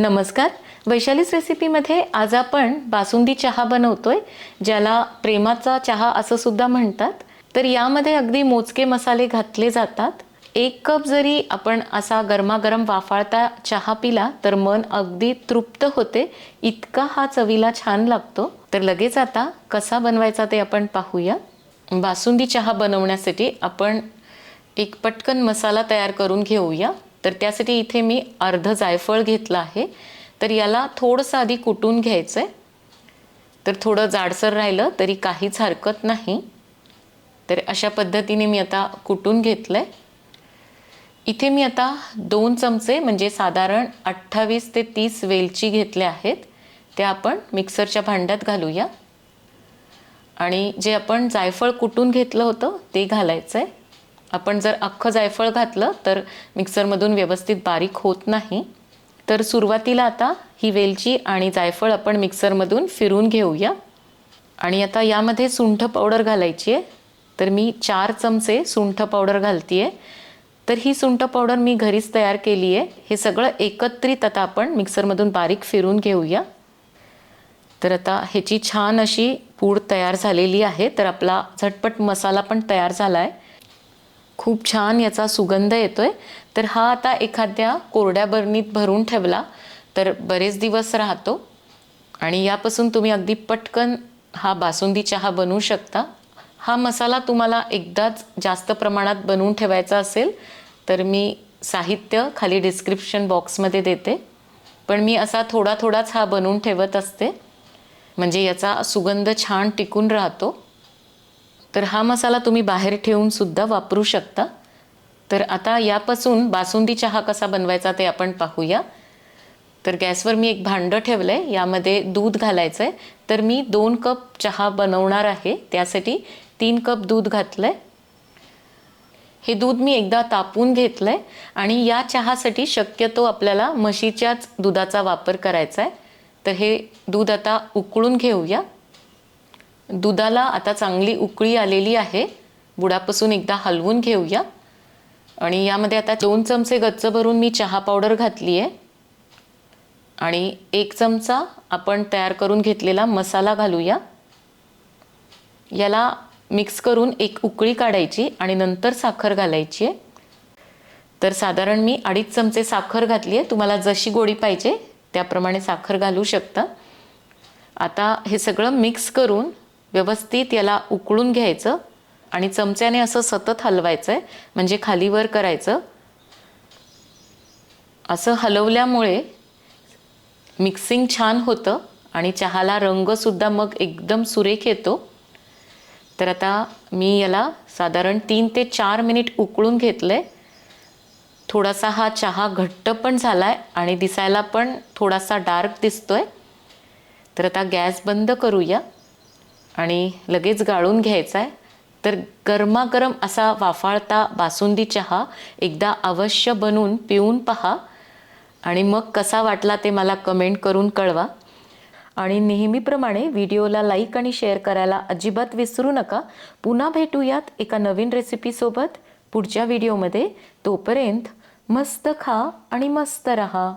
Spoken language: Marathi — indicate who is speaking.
Speaker 1: नमस्कार. वैशालीस रेसिपीमध्ये आज आपण बासुंदी चहा बनवतोय ज्याला प्रेमाचा चहा असं सुद्धा म्हणतात. तर यामध्ये अगदी मोजके मसाले घातले जातात. एक कप जरी आपण असा गरमागरम वाफाळता चहा पिला तर मन अगदी तृप्त होते. इतका हा चवीला छान लागतो. तर लगेच आता कसा बनवायचा ते आपण पाहूया. बासुंदी चहा बनवण्यासाठी आपण एक पटकन मसाला तयार करून घेऊया. तर त्यासाठी इथे मी अर्ध जायफळ घेतलं आहे. तर याला थोडंसं आधी कुटून घ्यायचं आहे तर थोडं जाडसर राहिलं तरी काहीच हरकत नाही. तर अशा पद्धतीने मी आता कुटून घेतलं आहे इथे मी आता दोन चमचे म्हणजे साधारण अठ्ठावीस ते तीस वेलची घेतल्या आहेत. त्या आपण मिक्सरच्या भांड्यात घालूया. आणि जे आपण जायफळ कुटून घेतलं होतं ते घालायचं आहे आपण जर अख्खं जायफळ घातलं तर मिक्सरमधून व्यवस्थित बारीक होत नाही. तर सुरुवातीला आता ही वेलची आणि जायफळ आपण मिक्सरमधून फिरून घेऊया. आणि आता यामध्ये सुंठ पावडर घालायची आहे. तर मी चार चमचे सुंठ पावडर घालते आहे तर ही सुंठ पावडर मी घरीच तयार केली आहे हे सगळं एकत्रित आता आपण मिक्सरमधून बारीक फिरून घेऊया. तर आता ह्याची छान अशी पूड तयार झालेली आहे. तर आपला झटपट मसाला पण तयार झाला आहे खूप छान याचा सुगंध येतोय. तर हा आता एखाद्या कोरड्या बरणीत भरून ठेवला तर बरेच दिवस राहतो. आणि यापासून तुम्ही अगदी पटकन हा बासुंदी चहा बनवू शकता. हा मसाला तुम्हाला एकदाच जास्त प्रमाणात बनवून ठेवायचा असेल तर मी साहित्य खाली डिस्क्रिप्शन बॉक्समध्ये देते. पण मी असा थोडा थोडाच हा बनवून ठेवत असते. म्हणजे याचा सुगंध छान टिकून राहतो. तर हा मसाला तुम्ही बाहेर ठेवून सुद्धा वापरू शकता. तर आता यापासून बासुंदी चहा कसा बनवायचा ते आपण पाहूया. तर गॅसवर मी एक भांडं ठेवलं आहे यामध्ये दूध घालायचं आहे तर मी दोन कप चहा बनवणार आहे त्यासाठी तीन कप दूध घातलं आहे हे दूध मी एकदा तापून घेतलं आहे आणि या चहासाठी शक्यतो आपल्याला म्हशीच्याच दुधाचा वापर करायचा आहे तर हे दूध आता उकळून घेऊया. दुधाला आता चांगली उकळी आलेली आहे. बुडापासून एकदा हलवून घेऊया. आणि यामध्ये आता दोन चमचे गच्च भरून मी चहा पावडर घातली आहे आणि एक चमचा आपण तयार करून घेतलेला मसाला घालूया. याला मिक्स करून एक उकळी काढायची आणि नंतर साखर घालायची आहे. तर साधारण मी अडीच चमचे साखर घातली आहे. तुम्हाला जशी गोडी पाहिजे त्याप्रमाणे साखर घालू शकता. आता हे सगळं मिक्स करून व्यवस्थित याला उकळून घ्यायचं आणि चमच्याने असं सतत हलवायचं आहे म्हणजे खालीवर करायचं. असं हलवल्यामुळे मिक्सिंग छान होतं आणि चहाला रंगसुद्धा मग एकदम सुरेख येतो. तर आता मी याला साधारण तीन ते चार मिनिट उकळून घेतलं आहे थोडासा हा चहा घट्ट पण झाला आहे आणि दिसायला पण थोडासा डार्क दिसतो आहे तर आता गॅस बंद करूया. आणि लगेच गाळून घ्यायचा आहे तर गरमागरम असा वाफाळता बासुंदी चहा एकदा अवश्य बनवून पिऊन पहा. आणि मग कसा वाटला ते मला कमेंट करून कळवा. आणि नेहमीप्रमाणे व्हिडिओला लाईक आणि शेअर करायला अजिबात विसरू नका. पुन्हा भेटूयात एका नवीन रेसिपीसोबत पुढच्या व्हिडिओमध्ये तोपर्यंत मस्त खा आणि मस्त रहा.